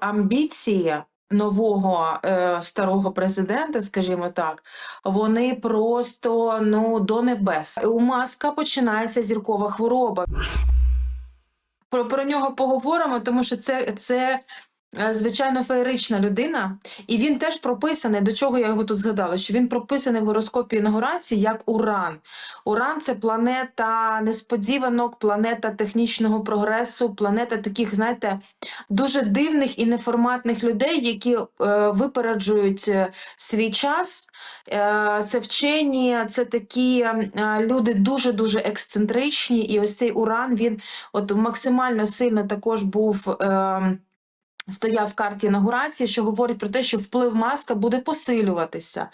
амбіції нового е, старого президента, скажімо так, вони просто ну до небес. У Маска починається зіркова хвороба. Про, про нього поговоримо, тому що це, це звичайно феєрична людина, і він теж прописаний. До чого я його тут згадала? Що він прописаний в гороскопі інаугурації як Уран. Уран це планета несподіванок, планета технічного прогресу, планета таких, знаєте, дуже дивних і неформатних людей, які е, випереджують е, свій час. Е, це вчені, це такі е, люди дуже дуже ексцентричні. І ось цей уран він от максимально сильно також був. Е, Стояв в карті інаугурації, що говорить про те, що вплив маска буде посилюватися.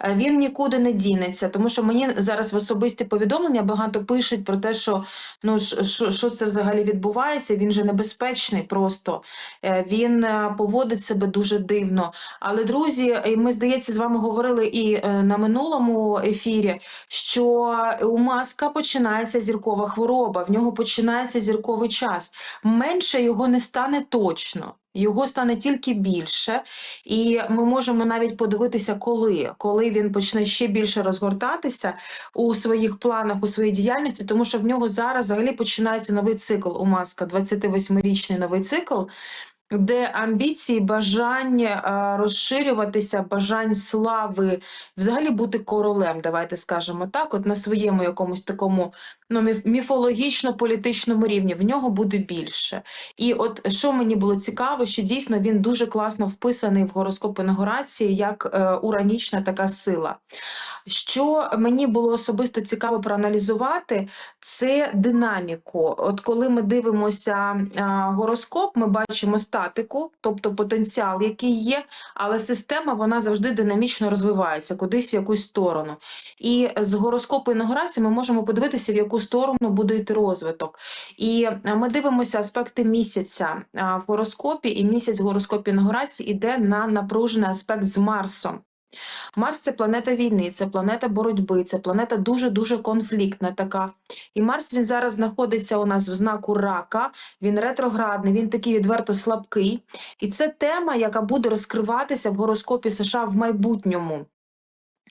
Е, Він нікуди не дінеться, тому що мені зараз в особисті повідомлення багато пишуть про те, що ну що, що це взагалі відбувається. Він же небезпечний просто. Е, Він е, поводить себе дуже дивно. Але друзі, ми здається, з вами говорили і на минулому ефірі, що у маска починається зіркова хвороба, в нього починається зірковий час. Менше його не стане точно. Його стане тільки більше, і ми можемо навіть подивитися, коли, коли він почне ще більше розгортатися у своїх планах, у своїй діяльності, тому що в нього зараз взагалі починається новий цикл у Маска, 28-річний новий цикл, де амбіції, бажання е, розширюватися, бажань слави, взагалі бути королем, давайте скажемо так, от на своєму якомусь такому ну, міф- міфологічно-політичному рівні, в нього буде більше. І от що мені було цікаво, що дійсно він дуже класно вписаний в гороскоп інаугурації як е, уранічна така сила. Що мені було особисто цікаво проаналізувати, це динаміку. От коли ми дивимося гороскоп, ми бачимо статику, тобто потенціал, який є, але система вона завжди динамічно розвивається кудись в якусь сторону. І з гороскопу інаугурації ми можемо подивитися, в яку сторону буде йти розвиток. І ми дивимося аспекти місяця в гороскопі, і місяць в гороскопі інаугурації йде на напружений аспект з Марсом. Марс це планета війни, це планета боротьби, це планета дуже-дуже конфліктна така. І Марс він зараз знаходиться у нас в знаку рака, він ретроградний, він такий відверто слабкий. І це тема, яка буде розкриватися в гороскопі США в майбутньому.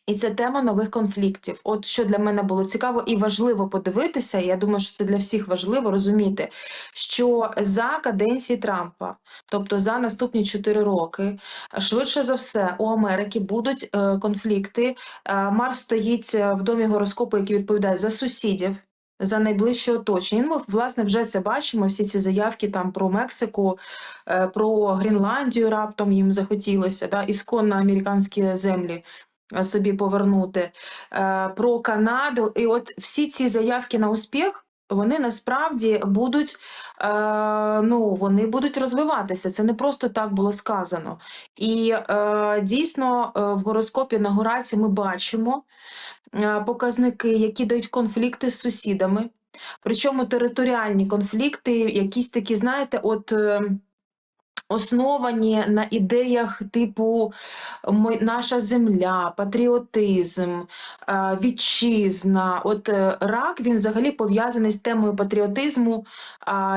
І це тема нових конфліктів. От що для мене було цікаво і важливо подивитися, я думаю, що це для всіх важливо розуміти, що за каденції Трампа, тобто за наступні 4 роки, швидше за все у Америки будуть е, конфлікти. Е, Марс стоїть е, в домі гороскопу, який відповідає за сусідів. За найближче оточення. І Ми власне вже це бачимо. Всі ці заявки там про Мексику, про Гренландію раптом їм захотілося, да, ісконно американські землі собі повернути, е, про Канаду. І от всі ці заявки на успіх. Вони насправді будуть, е, ну, вони будуть розвиватися. Це не просто так було сказано. І е, дійсно е, в гороскопі інаугурації ми бачимо е, показники, які дають конфлікти з сусідами. Причому територіальні конфлікти, якісь такі, знаєте, от. Основані на ідеях типу наша земля, патріотизм, е, вітчизна. От е, рак він взагалі пов'язаний з темою патріотизму,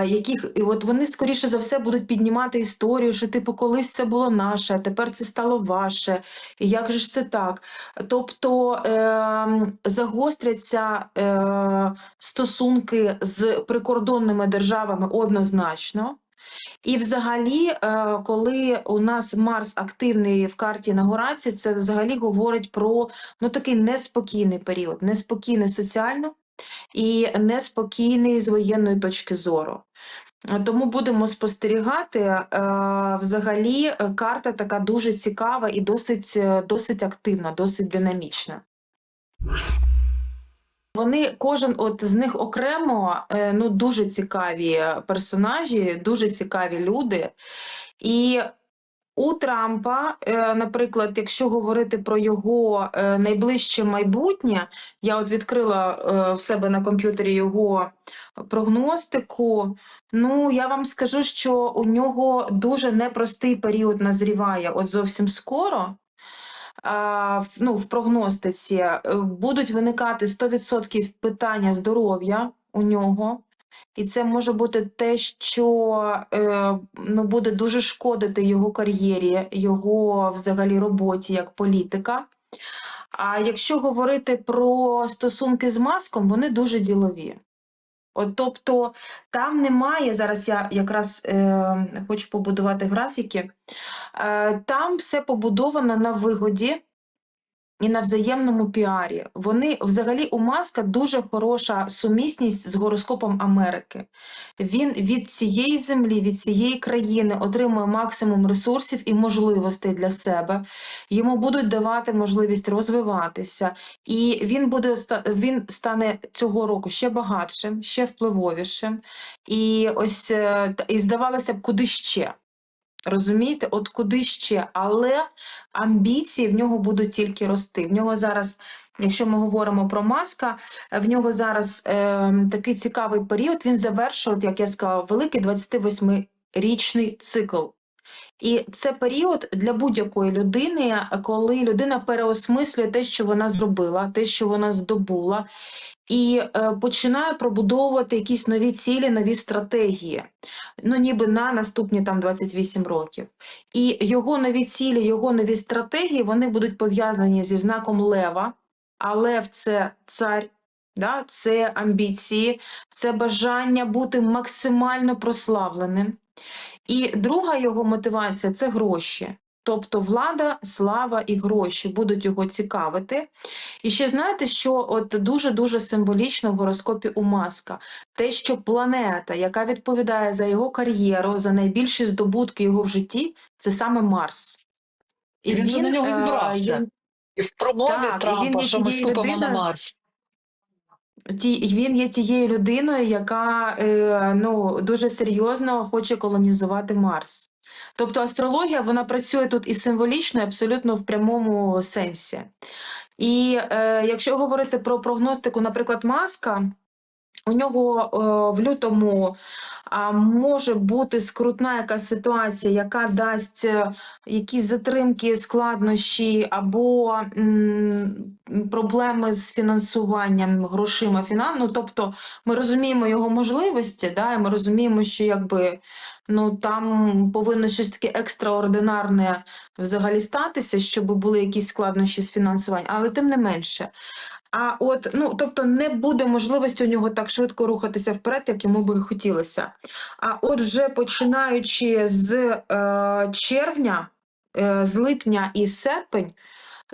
яких і от вони скоріше за все будуть піднімати історію, що типу колись це було наше, а тепер це стало ваше. І як же ж це так? Тобто е, загостряться е, стосунки з прикордонними державами однозначно. І взагалі, е, коли у нас Марс активний в карті інаугурації, це взагалі говорить про ну, такий неспокійний період, неспокійний соціально і неспокійний з воєнної точки зору. Тому будемо спостерігати. Е, Взагалі, е, карта така дуже цікава і досить, досить активна, досить динамічна. Вони кожен от з них окремо е, ну дуже цікаві персонажі, дуже цікаві люди. І у Трампа, е, наприклад, якщо говорити про його е, найближче майбутнє, я от відкрила в себе на комп'ютері його прогностику. Ну, я вам скажу, що у нього дуже непростий період назріває от зовсім скоро. Ну, в прогностиці е, будуть виникати 100% питання здоров'я у нього. і це може бути те, що е, ну, буде дуже шкодити його кар'єрі, його взагалі роботі як політика. А якщо говорити про стосунки з маском, вони дуже ділові. От, тобто там немає, зараз я якраз е, хочу побудувати графіки, е, там все побудовано на вигоді і на взаємному піарі. Вони взагалі у Маска дуже хороша сумісність з гороскопом Америки. Він від цієї землі, від цієї країни отримує максимум ресурсів і можливостей для себе. Йому будуть давати можливість розвиватися, і він буде він стане цього року ще багатшим, ще впливовішим. І ось е, і здавалося б, куди ще. Розумієте, от куди ще, але амбіції в нього будуть тільки рости. В нього зараз, якщо ми говоримо про маска, в нього зараз е, такий цікавий період. Він завершує, от як я сказала, великий 28-річний цикл. І це період для будь-якої людини, коли людина переосмислює те, що вона зробила, те, що вона здобула, і е, починає пробудовувати якісь нові цілі, нові стратегії. Ну, ніби на наступні там 28 років. І його нові цілі, його нові стратегії вони будуть пов'язані зі знаком лева. А лев це цар, да? це амбіції, це бажання бути максимально прославленим. І друга його мотивація це гроші. Тобто влада, слава і гроші будуть його цікавити. І ще знаєте, що от дуже-дуже символічно в гороскопі у Маска, те, що планета, яка відповідає за його кар'єру, за найбільші здобутки його в житті, це саме Марс. І він же на нього і е, збирався. він- І в промові Так, і він Трампа, що ми ступимо на Марс. Ті, він є тією людиною, яка е, ну, дуже серйозно хоче колонізувати Марс. Тобто астрологія вона працює тут і символічно, і абсолютно в прямому сенсі. І е, якщо говорити про прогностику, наприклад, маска, у нього е, в лютому може бути скрутна якась ситуація, яка дасть е, якісь затримки, складнощі або проблеми з фінансуванням грошима. Ну, тобто ми розуміємо його можливості, да, і ми розуміємо, що якби ну там повинно щось таке екстраординарне взагалі статися, щоб були якісь складнощі з фінансуванням, але тим не менше. А от, ну тобто, не буде можливості у нього так швидко рухатися вперед, як йому би хотілося. А от вже починаючи з е, червня, е, з липня і серпень,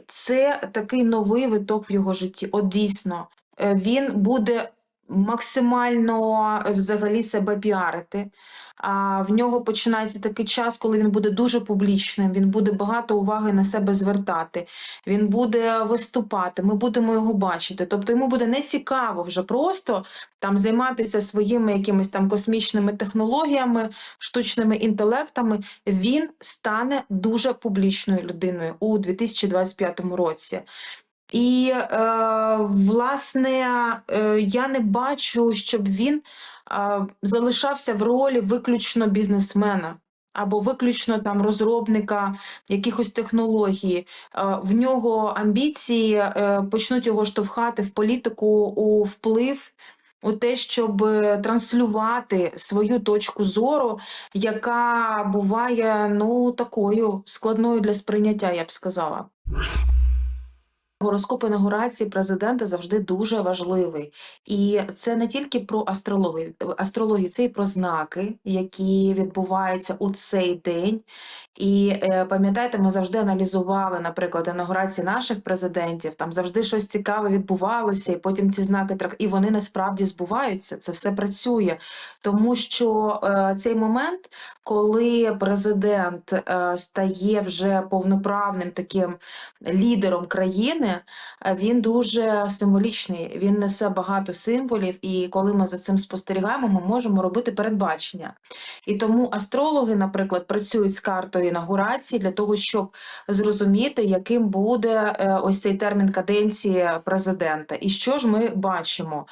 це такий новий виток в його житті. От дійсно, е, він буде максимально е, взагалі себе піарити. А в нього починається такий час, коли він буде дуже публічним, він буде багато уваги на себе звертати, він буде виступати, ми будемо його бачити. Тобто йому буде не цікаво вже просто там займатися своїми якимись там космічними технологіями, штучними інтелектами. Він стане дуже публічною людиною у 2025 році. І, е, власне, е, я не бачу, щоб він е, залишався в ролі виключно бізнесмена або виключно там розробника якихось технологій. Е, в нього амбіції е, почнуть його штовхати в політику у вплив. У те, щоб транслювати свою точку зору, яка буває ну такою складною для сприйняття, я б сказала. Гороскоп інаугурації президента завжди дуже важливий. І це не тільки про астрологію, астрологію, це і про знаки, які відбуваються у цей день. І е, пам'ятаєте, ми завжди аналізували, наприклад, інаугурації наших президентів. Там завжди щось цікаве відбувалося, і потім ці знаки і вони насправді збуваються. Це все працює, тому що е, цей момент, коли президент е, стає вже повноправним таким лідером країни, е, він дуже символічний. Він несе багато символів, і коли ми за цим спостерігаємо, ми можемо робити передбачення. І тому астрологи, наприклад, працюють з картою інаугурації для того, щоб зрозуміти, яким буде е, ось цей термін каденції президента. І що ж ми бачимо?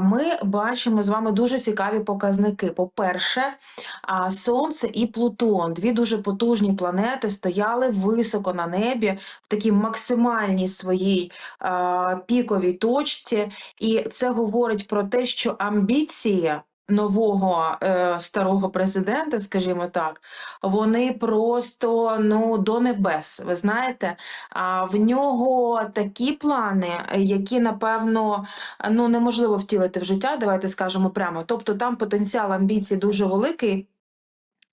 Ми бачимо з вами дуже цікаві показники. По-перше, Сонце і Плутон, дві дуже потужні планети, стояли високо на небі в такій максимальній своїй піковій точці, і це говорить про те, що амбіції нового е, старого президента, скажімо так, вони просто ну до небес. Ви знаєте, а в нього такі плани, які напевно ну неможливо втілити в життя. Давайте скажемо прямо. Тобто там потенціал амбіцій дуже великий.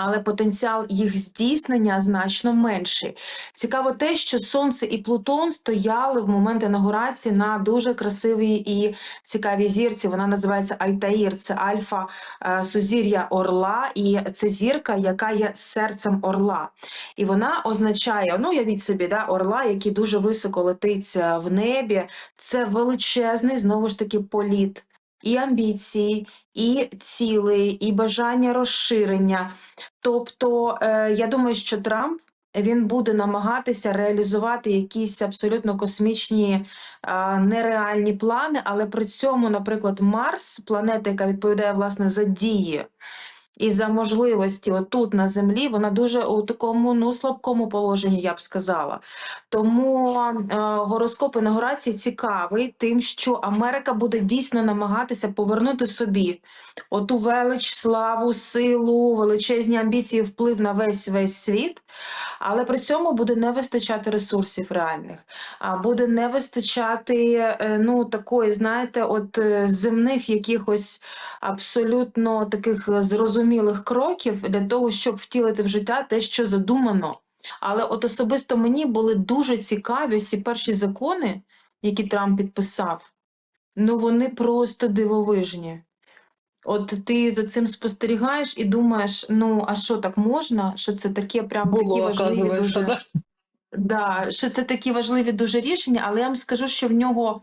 Але потенціал їх здійснення значно менший. Цікаво те, що Сонце і Плутон стояли в момент інаугурації на дуже красивій і цікавій зірці. Вона називається Альтаїр. Це альфа е, сузір'я Орла, і це зірка, яка є серцем Орла. І вона означає, ну явіть собі, да, Орла, який дуже високо летить е, в небі. Це величезний знову ж таки політ. І амбіції, і цілей, і бажання розширення. Тобто, е, я думаю, що Трамп він буде намагатися реалізувати якісь абсолютно космічні е, нереальні плани, але при цьому, наприклад, Марс, планета, яка відповідає власне за дії і за можливості отут на землі, вона дуже у такому ну слабкому положенні, я б сказала. Тому е, гороскоп інаугурації цікавий тим, що Америка буде дійсно намагатися повернути собі оту велич, славу, силу, величезні амбіції, вплив на весь весь світ, але при цьому буде не вистачати ресурсів реальних, а буде не вистачати е, ну такої, знаєте, от е, земних якихось абсолютно таких е, зрозумілих кроків для того, щоб втілити в життя те, що задумано. Але от особисто мені були дуже цікаві ці перші закони, які Трамп підписав. Ну вони просто дивовижні. От ти за цим спостерігаєш і думаєш, ну а що так можна? Що це таке прям такі важливі дуже да? да, що це такі важливі дуже рішення, але я вам скажу, що в нього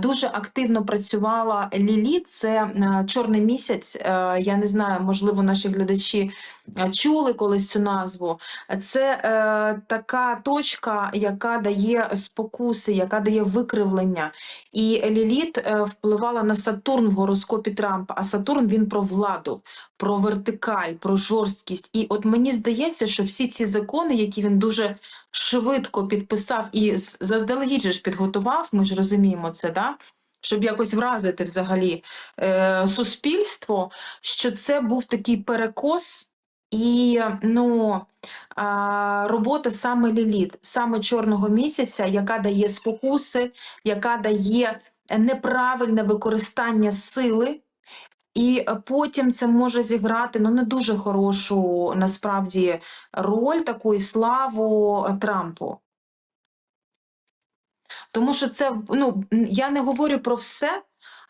дуже активно працювала Лілі. Це чорний місяць. Е, Я не знаю, можливо, наші глядачі е, чули колись цю назву. Це е, така точка, яка дає спокуси, яка дає викривлення. І Ліліт е, впливала на Сатурн в гороскопі Трампа. А Сатурн він про владу, про вертикаль, про жорсткість. І от мені здається, що всі ці закони, які він дуже швидко підписав і заздалегідь же ж підготував, ми ж розуміємо це, да? щоб якось вразити взагалі е, суспільство, що це був такий перекос. І ну, робота саме Ліліт, саме чорного місяця, яка дає спокуси, яка дає неправильне використання сили, і потім це може зіграти ну не дуже хорошу насправді роль таку і славу е, Трампу. Тому що це ну я не говорю про все,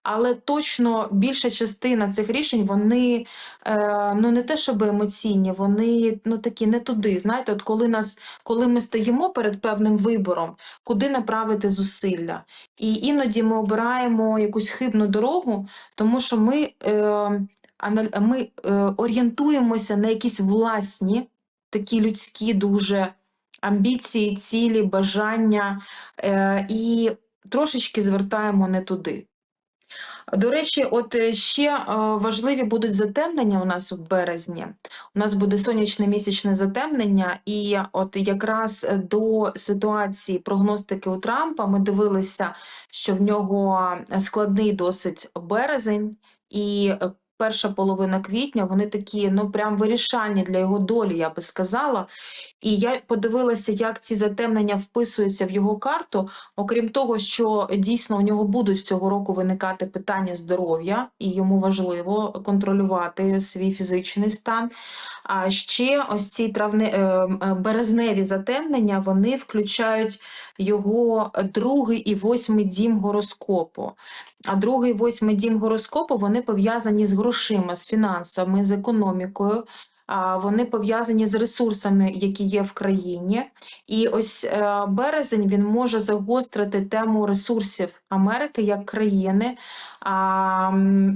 але точно більша частина цих рішень вони е, ну не те, щоб емоційні, вони ну такі не туди. Знаєте, от коли нас, коли ми стоїмо перед певним вибором, куди направити зусилля, і іноді ми обираємо якусь хибну дорогу, тому що ми, е, ми е, орієнтуємося на якісь власні, такі людські дуже амбіції, цілі, бажання е, і трошечки звертаємо не туди. До речі, от е, ще е, важливі будуть затемнення у нас в березні. У нас буде сонячне місячне затемнення, і от якраз до ситуації прогностики у Трампа ми дивилися, що в нього складний досить березень, і е, перша половина квітня вони такі, ну прям вирішальні для його долі, я би сказала. І я подивилася, як ці затемнення вписуються в його карту. Окрім того, що дійсно у нього будуть цього року виникати питання здоров'я, і йому важливо контролювати свій фізичний стан. А ще ось ці травне, е, е, березневі затемнення вони включають його другий і восьмий дім гороскопу. А другий восьмий дім гороскопу вони пов'язані з грошима, з фінансами, з економікою. Вони пов'язані з ресурсами, які є в країні. І ось е, березень він може загострити тему ресурсів Америки як країни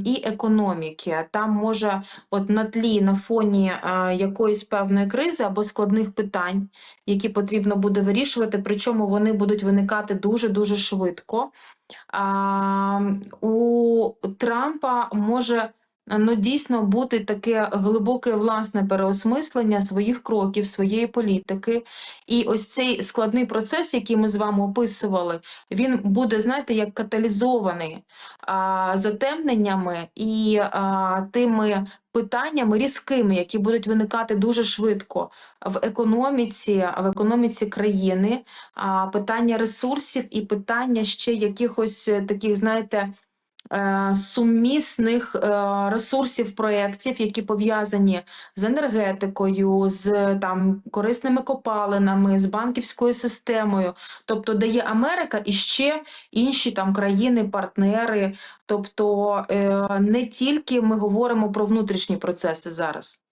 і економіки. Там може, от на тлі, на фоні е, якоїсь певної кризи або складних питань, які потрібно буде вирішувати, причому вони будуть виникати дуже дуже швидко. У Трампа може ну, дійсно бути таке глибоке власне переосмислення своїх кроків, своєї політики. І ось цей складний процес, який ми з вами описували, він буде, знаєте, як каталізований а, затемненнями і а, тими питаннями різкими, які будуть виникати дуже швидко в економіці, в економіці країни, питання ресурсів і питання ще якихось таких, знаєте, сумісних е, ресурсів проєктів, які пов'язані з енергетикою, з там корисними копалинами, з банківською системою. Тобто, де є Америка і ще інші там країни, партнери. Тобто е, не тільки ми говоримо про внутрішні процеси зараз.